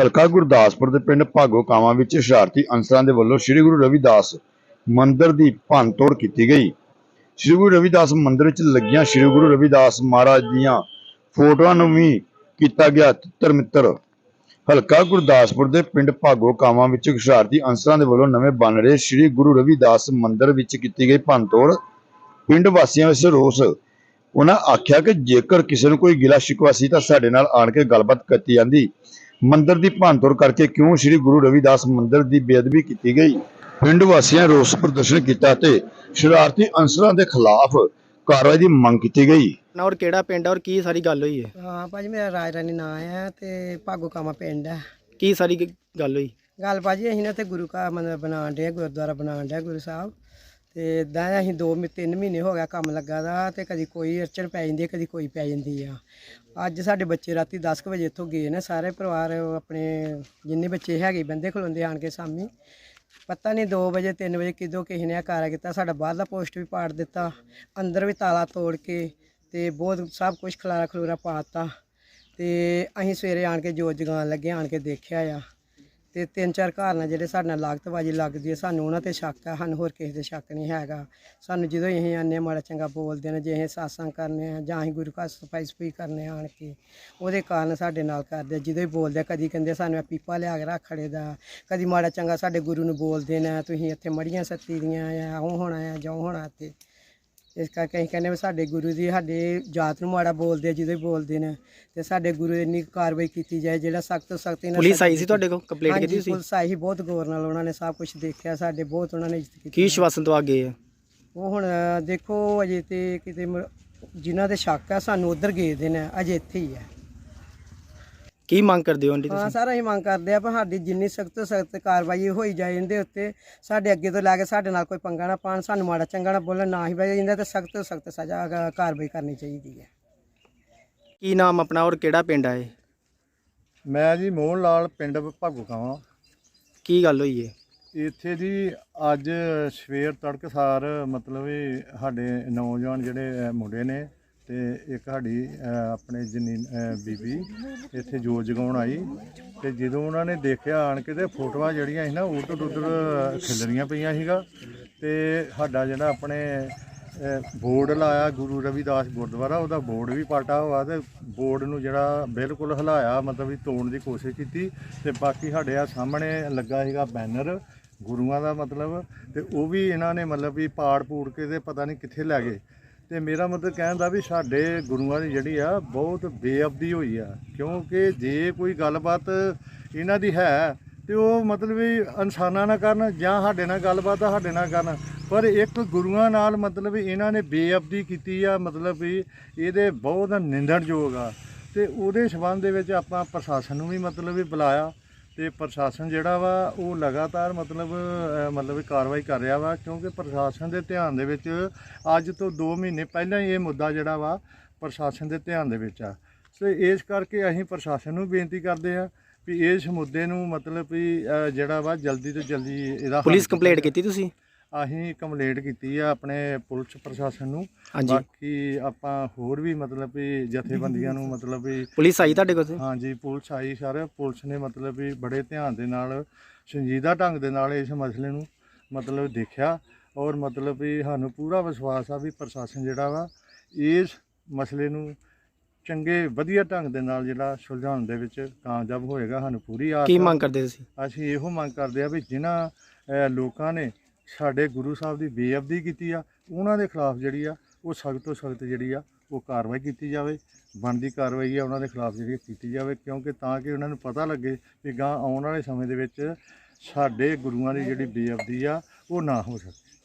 ਹਲਕਾ ਗੁਰਦਾਸਪੁਰ ਦੇ ਪਿੰਡ ਭਾਗੋ ਕਾਵਾਂ ਵਿੱਚ ਸ਼ਰਾਰਤੀ ਅਨਸਰਾਂ ਦੇ ਵੱਲੋਂ ਸ੍ਰੀ ਗੁਰੂ ਰਵਿਦਾਸ ਮੰਦਿਰ ਦੀ ਭੰਨਤੋੜ ਕੀਤੀ ਗਈ। ਸ੍ਰੀ ਗੁਰੂ ਰਵਿਦਾਸ ਮੰਦਿਰ ਵਿੱਚ ਲੱਗੀਆਂ ਸ੍ਰੀ ਗੁਰੂ ਰਵਿਦਾਸ ਮਹਾਰਾਜ ਦੀਆਂ ਫੋਟੋਆਂ ਨੂੰ ਵੀ ਕੀਤਾ ਗਿਆ ਤਿੱਤਰ ਮਿੱਤਰ। ਹਲਕਾ ਗੁਰਦਾਸਪੁਰ ਦੇ ਪਿੰਡ ਭਾਗੋ ਕਾਵਾਂ ਵਿੱਚ ਸ਼ਰਾਰਤੀ ਅਨਸਰਾਂ ਦੇ ਵੱਲੋਂ ਨਵੇਂ ਬਣ ਰਹੇ ਸ੍ਰੀ ਗੁਰੂ ਰਵਿਦਾਸ ਮੰਦਿਰ ਵਿੱਚ ਕੀਤੀ ਗਈ ਭੰਨਤੋੜ। ਪਿੰਡ ਵਾਸੀਆਂ ਵਿੱਚ ਰੋਸ। ਉਹਨਾਂ ਆਖਿਆ ਕਿ ਜੇਕਰ ਕਿਸੇ ਨੂੰ ਕੋਈ ਗਿਲਾ ਸ਼ਿਕਵਾ ਸੀ ਤਾਂ ਸਾਡੇ ਨਾਲ ਆਣ ਕੇ ਗੱਲਬਾਤ ਕੀਤੀ ਜਾਂਦੀ। ਮੰਦਿਰ ਦੀ ਭੰਨਤੋੜ ਕਰਕੇ ਕਿਉਂ ਸ੍ਰੀ ਗੁਰੂ ਰਵਿਦਾਸ ਮੰਦਿਰ ਦੀ ਬੇਅਦਬੀ ਕੀਤੀ ਗਈ? ਪਿੰਡ ਵਾਸੀਆਂ ਰੋਸ ਪ੍ਰਦਰਸ਼ਨ ਕੀਤਾ ਤੇ ਸ਼ਰਾਰਤੀ ਅਨਸਰਾਂ ਦੇ ਖਿਲਾਫ ਕਾਰਵਾਈ ਦੀ ਮੰਗ ਕੀਤੀ ਗਈ। ਨਾ ਔਰ ਕਿਹੜਾ ਪਿੰਡ ਆ ਔਰ ਕੀ ਸਾਰੀ ਗੱਲ ਹੋਈ ਹੈ? ਹਾਂ ਭਾਜੀ ਮੇਰਾ ਰਾਜ ਰਾਣੀ ਨਾਂ ਹੈ ਤੇ ਭਾਗੋ ਕਾਮਾ ਪਿੰਡ ਹੈ। ਕੀ ਸਾਰੀ ਗ- ਗੱਲ ਹੋਈ? ਗੱਲ ਭਾਜੀ ਅਸੀਂ ਨਾ ਤੇ ਗੁਰੂ ਘਰ ਮੰਦਰ ਬਣਾਉਣ ਦੇ ਗੁਰਦੁਆਰਾ ਬਣਾਉਣ ਦੇ ਗੁਰੂ ਸਾਹਿਬ। ਤੇ ਇਦਾਂ ਅਸੀਂ 2 3 ਮਹੀਨੇ ਹੋ ਗਿਆ ਕੰਮ ਲੱਗਾ ਦਾ ਤੇ ਕਦੀ ਕੋਈ ਅੜਚਣ ਪੈ ਜਾਂਦੀ ਹੈ, ਕਦੀ ਕੋਈ ਪੈ ਜਾਂਦੀ ਆ। ਅੱਜ ਸਾਡੇ ਬੱਚੇ ਰਾਤੀ 10 ਕੁ ਵਜੇ ਇੱਥੋਂ ਗਏ ਨੇ, ਸਾਰੇ ਪਰਿਵਾਰ ਆਪਣੇ ਜਿੰਨੇ ਬੱਚੇ ਹੈਗੇ ਬੰਦੇ ਖਲੋਂਦੇ ਆਣ ਕੇ ਸਾਮੀ। ਪਤਾ ਨਹੀਂ 2 ਵਜੇ 3 ਵਜੇ ਕਿਦੋਂ ਕਿਸੇ ਨੇ ਆ ਕਾਰਾ ਕੀਤਾ, ਸਾਡਾ ਬਾਹਰਲਾ ਪੋਸਟ ਵੀ ਪਾੜ ਦਿੱਤਾ, ਅੰਦਰ ਵੀ ਤਾਲਾ ਤੋੜ ਕੇ ਤੇ ਬਹੁਤ ਸਭ ਕੁਝ ਖਲਾਰਾ ਖਲੂਰਾ ਪਾਤਾ ਤੇ ਅਸੀਂ ਸਵੇਰੇ ਆਣ ਕੇ ਜੋਤ ਜਗਾਉਣ ਲੱਗੇ, ਆਣ ਕੇ ਦੇਖਿਆ ਆ। ਤੇ ਤਿੰਨ ਚਾਰ ਘਰ ਨਾਲ ਜਿਹੜੇ ਸਾਡੇ ਨਾਲ ਲਾਗਤਬਾਜੀ ਲੱਗਦੀ ਹੈ। ਸਾਨੂੰ ਉਹਨਾਂ ਤੇ ਸ਼ੱਕ ਹੈ ਸਾਨੂੰ ਹੋਰ ਕਿਸੇ ਤੇ ਸ਼ੱਕ ਨਹੀਂ ਹੈਗਾ। ਸਾਨੂੰ ਜਦੋਂ ਅਸੀਂ ਆਨੇ ਮਾੜਾ ਚੰਗਾ ਬੋਲਦੇ ਨੇ ਜੇ ਅਸੀਂ ਸਾਸਾਂ ਕਰਨੇ ਆ ਜਾਂ ਅਸੀਂ ਗੁਰੂ ਘਰ ਸਫ਼ਾਈ ਸਫ਼ਾਈ ਕਰਨੇ ਆਣ ਕੇ ਉਹਦੇ ਕਾਰਨ ਸਾਡੇ ਨਾਲ ਕਰਦੇ ਆ। ਜਦੋਂ ਹੀ ਬੋਲਦੇ ਆ, ਕਦੀ ਕਹਿੰਦੇ ਸਾਨੂੰ ਇਹ ਪੀਪਾ ਲਿਆ ਕੇ ਰੱਖ ਖੜੇ ਦਾ ਕਦੀ ਮਾੜਾ ਚੰਗਾ ਸਾਡੇ ਗੁਰੂ ਨੂੰ ਬੋਲਦੇ ਨੇ ਤੁਸੀਂ ਇੱਥੇ ਮੜੀਆਂ ਸੱਤੀ ਦੀਆਂ ਆ ਉਹ ਹੋਣਾ ਆ ਜੋ ਹੋਣਾ ਤੇ ਇਸ ਕਰਕੇ ਅਸੀਂ ਕਹਿੰਦੇ ਵੀ ਸਾਡੇ ਗੁਰੂ ਦੀ ਸਾਡੇ ਜਾਤ ਨੂੰ ਮਾੜਾ ਬੋਲਦੇ ਆ ਹੀ ਬੋਲਦੇ ਨੇ। ਤੇ ਸਾਡੇ ਗੁਰੂ ਇੰਨੀ ਕਾਰਵਾਈ ਕੀਤੀ ਜਾਏ ਜਿਹੜਾ ਸਖਤ ਸਖਤ ਇਹਨਾਂ ਪੁਲਿਸ ਆਈ ਸੀ ਤੁਹਾਡੇ ਕੋਲ? ਕੰਪਲੇਂਟ ਕੀਤੀ ਤੁਸੀਂ ਪੁਲਿਸ ਆਈ ਸੀ ਬਹੁਤ ਗੌਰ ਨਾਲ ਉਹਨਾਂ ਨੇ ਸਭ ਕੁਝ ਦੇਖਿਆ ਸਾਡੇ ਬਹੁਤ ਉਹਨਾਂ ਨੇ ਇੱਜ਼ਤ ਕੀਤੀ ਕੀ ਸ਼ਵਾਸਨ ਤੋਂ ਅੱਗੇ ਹੈ? ਉਹ ਹੁਣ ਦੇਖੋ ਅਜੇ ਤੇ ਕਿਤੇ ਮ- ਜਿਨ੍ਹਾਂ ਦੇ ਸ਼ੱਕ ਆ ਸਾਨੂੰ ਉਧਰ ਗਏ ਦੇ ਨੇ ਅਜੇ ਇੱਥੇ ਹੀ ਆ। ਕੀ ਮੰਗ ਕਰਦੇ ਹੋ ਆਂਟੀ ਹਾਂ ਤੁਸੀਂ? ਸਾਰਾ ਹੀ ਮੰਗ ਕਰਦੇ ਆ ਪਰ ਸਾਡੀ ਜਿੰਨੀ ਸਖਤ ਤੋਂ ਸਖਤ ਕਾਰਵਾਈ ਹੋਈ ਜਾਏ ਇਹਦੇ ਉੱਤੇ ਸਾਡੇ ਅੱਗੇ ਤੋਂ ਲੈ ਕੇ ਸਾਡੇ ਨਾਲ ਕੋਈ ਪੰਗਾ ਨਾ ਪਾਣ ਸਾਨੂੰ ਮਾੜਾ ਚੰਗਾ ਨਾ ਬੋਲਣ ਨਾ ਹੀ ਬਈ ਇਹਦੇ ਤੇ ਸਖਤ ਤੋਂ ਸਖਤ ਸਜ਼ਾ ਕਾਰਵਾਈ ਕਰਨੀ ਚਾਹੀਦੀ ਹੈ। ਕੀ ਨਾਮ ਆਪਣਾ ਔਰ ਕਿਹੜਾ ਪਿੰਡ ਆ ਇਹ? ਮੈਂ ਜੀ ਮੋਹਨ ਲਾਲ ਪਿੰਡ ਭਾਗੋ ਕਾਵਾਂ ਕੀ ਗੱਲ ਹੋਈ ਹੈ ਇੱਥੇ ਜੀ ਅੱਜ ਸਵੇਰ ਤੜਕਸਾਰ ਮਤਲਬ ਵੀ ਸਾਡੇ ਨੌਜਵਾਨ ਜਿਹੜੇ ਅ, ਮੁੰਡੇ ਨੇ ਤੇ ਇੱਕ ਸਾਡੀ ਆਪਣੇ ਜਨੀ ਅ, ਬੀਬੀ ਇੱਥੇ ਜੋਤ ਜਗਾਉਣ ਆਈ। ਤੇ ਜਦੋਂ ਉਹਨਾਂ ਨੇ ਦੇਖਿਆ ਆਣ ਕੇ ਤੇ ਫੋਟੋਆਂ ਜਿਹੜੀਆਂ ਸੀ ਨਾ ਉਧਰ ਉਧਰ ਖਿਲਰੀਆਂ ਪਈਆਂ ਸੀਗਾ। ਤੇ ਸਾਡਾ ਜਿਹੜਾ ਆਪਣੇ ਬੋਰਡ ਲਾਇਆ ਗੁਰੂ ਰਵਿਦਾਸ ਗੁਰਦੁਆਰਾ ਉਹਦਾ ਬੋਰਡ ਵੀ ਪਾਟਾ ਹੋਇਆ ਤੇ ਬੋਰਡ ਨੂੰ ਜਿਹੜਾ ਬਿਲਕੁਲ ਹਿਲਾਇਆ ਮਤਲਬ ਵੀ ਤੋੜਨ ਦੀ ਕੋਸ਼ਿਸ਼ ਕੀਤੀ। ਤੇ ਬਾਕੀ ਸਾਡੇ ਆ ਸਾਹਮਣੇ ਲੱਗਾ ਸੀਗਾ ਬੈਨਰ ਗੁਰੂਆਂ ਦਾ ਮਤਲਬ। ਤੇ ਉਹ ਵੀ ਇਹਨਾਂ ਨੇ ਮਤਲਬ ਵੀ ਪਾੜ ਪੂੜ ਕੇ ਤੇ ਪਤਾ ਨਹੀਂ ਕਿੱਥੇ ਲੈ ਗਏ। ਤੇ ਮੇਰਾ ਮਤਲਬ ਕਹਿਣ ਦਾ ਵੀ ਸਾਡੇ ਗੁਰੂਆਂ ਦੀ ਜਿਹੜੀ ਆ, ਬਹੁਤ ਬੇਅਬਦੀ ਹੋਈ ਆ। ਕਿਉਂਕਿ ਜੇ ਕੋਈ ਗੱਲਬਾਤ ਇਹਨਾਂ ਦੀ ਹੈ, ਤੇ ਉਹ ਮਤਲਬ ਵੀ ਇਨਸਾਨਾਂ ਨਾਲ ਕਰਨ ਜਾਂ ਸਾਡੇ ਨਾਲ ਗੱਲਬਾਤ ਸਾਡੇ ਨਾਲ ਕਰਨ। ਪਰ ਇੱਕ ਗੁਰੂਆਂ ਨਾਲ ਮਤਲਬ ਇਹਨਾਂ ਨੇ ਬੇਅਬਦੀ ਕੀਤੀ ਆ, ਮਤਲਬ ਵੀ ਇਹਦੇ ਬਹੁਤ ਨਿੰਦਣਯੋਗ ਆ। ਤੇ ਉਹਦੇ ਸਬੰਧ ਦੇ ਵਿੱਚ ਆਪਾਂ ਪ੍ਰਸ਼ਾਸਨ ਨੂੰ ਵੀ ਮਤਲਬ ਵੀ ਬੁਲਾਇਆ। ਤੇ ਪ੍ਰਸ਼ਾਸਨ ਜਿਹੜਾ ਵਾ ਉਹ ਲਗਾਤਾਰ ਮਤਲਬ ਮਤਲਬ ਕਾਰਵਾਈ ਕਰ ਰਿਹਾ ਵਾ ਕਿਉਂਕਿ ਪ੍ਰਸ਼ਾਸਨ ਦੇ ਧਿਆਨ ਦੇ ਵਿੱਚ ਅੱਜ ਤੋਂ 2 ਮਹੀਨੇ ਪਹਿਲਾਂ ਹੀ ਇਹ ਮੁੱਦਾ ਜਿਹੜਾ ਵਾ ਪ੍ਰਸ਼ਾਸਨ ਦੇ ਧਿਆਨ ਦੇ ਵਿੱਚ ਆ ਸੋ ਇਸ ਕਰਕੇ ਅਸੀਂ ਪ੍ਰਸ਼ਾਸਨ ਨੂੰ ਬੇਨਤੀ ਕਰਦੇ ਆ ਵੀ ਇਸ ਮੁੱਦੇ ਨੂੰ ਮਤਲਬ ਵੀ ਜਿਹੜਾ ਵਾ ਜਲਦੀ ਤੋਂ ਜਲਦੀ ਇਹਦਾ ਪੁਲਿਸ ਕੰਪਲੇਂਟ। ਕੀਤੀ ਤੁਸੀਂ ਅਸੀਂ ਕੰਪਲੇਂਟ ਕੀਤੀ ਆ ਆਪਣੇ ਪੁਲਿਸ ਪ੍ਰਸ਼ਾਸਨ ਨੂੰ। ਹਾਂਜੀ। ਬਾਕੀ ਆਪਾਂ ਹੋਰ ਵੀ ਮਤਲਬ ਵੀ ਜਥੇਬੰਦੀਆਂ ਨੂੰ ਮਤਲਬ ਵੀ ਪੁਲਿਸ ਆਈ ਤੁਹਾਡੇ ਕੋਲ ਹਾਂਜੀ ਪੁਲਿਸ ਆਈ ਸਰ। ਪੁਲਿਸ ਨੇ ਮਤਲਬ ਵੀ ਬੜੇ ਧਿਆਨ ਦੇ ਨਾਲ ਸੰਜੀਦਾ ਢੰਗ ਦੇ ਨਾਲ ਇਸ ਮਸਲੇ ਨੂੰ ਮਤਲਬ ਦੇਖਿਆ ਔਰ ਮਤਲਬ ਵੀ ਸਾਨੂੰ ਪੂਰਾ ਵਿਸ਼ਵਾਸ ਆ ਵੀ ਪ੍ਰਸ਼ਾਸਨ ਜਿਹੜਾ ਵਾ ਇਸ ਮਸਲੇ ਨੂੰ ਚੰਗੇ ਵਧੀਆ ਢੰਗ ਦੇ ਨਾਲ ਜਿਹੜਾ ਸੁਲਝਾਉਣ ਦੇ ਵਿੱਚ ਕਾਮਯਾਬ ਹੋਏਗਾ ਸਾਨੂੰ ਪੂਰੀ ਆਸ ਕੀ ਆ। ਮੰਗ ਕਰਦੇ ਤੁਸੀਂ? ਅਸੀਂ ਇਹੋ ਮੰਗ ਕਰਦੇ ਆ ਵੀ ਜਿਨ੍ਹਾਂ ਅਹ, ਲੋਕਾਂ ਨੇ ਸਾਡੇ ਗੁਰੂ ਸਾਹਿਬ ਦੀ ਬੇਅਬਦੀ ਕੀਤੀ ਆ, ਉਹਨਾਂ ਦੇ ਖਿਲਾਫ ਜਿਹੜੀ ਆ, ਉਹ ਸਖਤ ਤੋਂ ਸਖਤ ਜਿਹੜੀ ਆ, ਉਹ ਕਾਰਵਾਈ ਕੀਤੀ ਜਾਵੇ। ਬਣਦੀ ਕਾਰਵਾਈ ਆ, ਉਹਨਾਂ ਦੇ ਖਿਲਾਫ ਜਿਹੜੀ ਕੀਤੀ ਜਾਵੇ, ਕਿਉਂਕਿ ਤਾਂ ਕਿ ਉਹਨਾਂ ਨੂੰ ਪਤਾ ਲੱਗੇ ਕਿ ਗਾਂ ਆਉਣ ਵਾਲੇ ਸਮੇਂ ਦੇ ਵਿੱਚ ਸਾਡੇ ਗੁਰੂਆਂ ਦੀ ਜਿਹੜੀ ਬੇਅਬਦੀ ਆ, ਉਹ ਨਾ ਹੋ ਸਕੇ।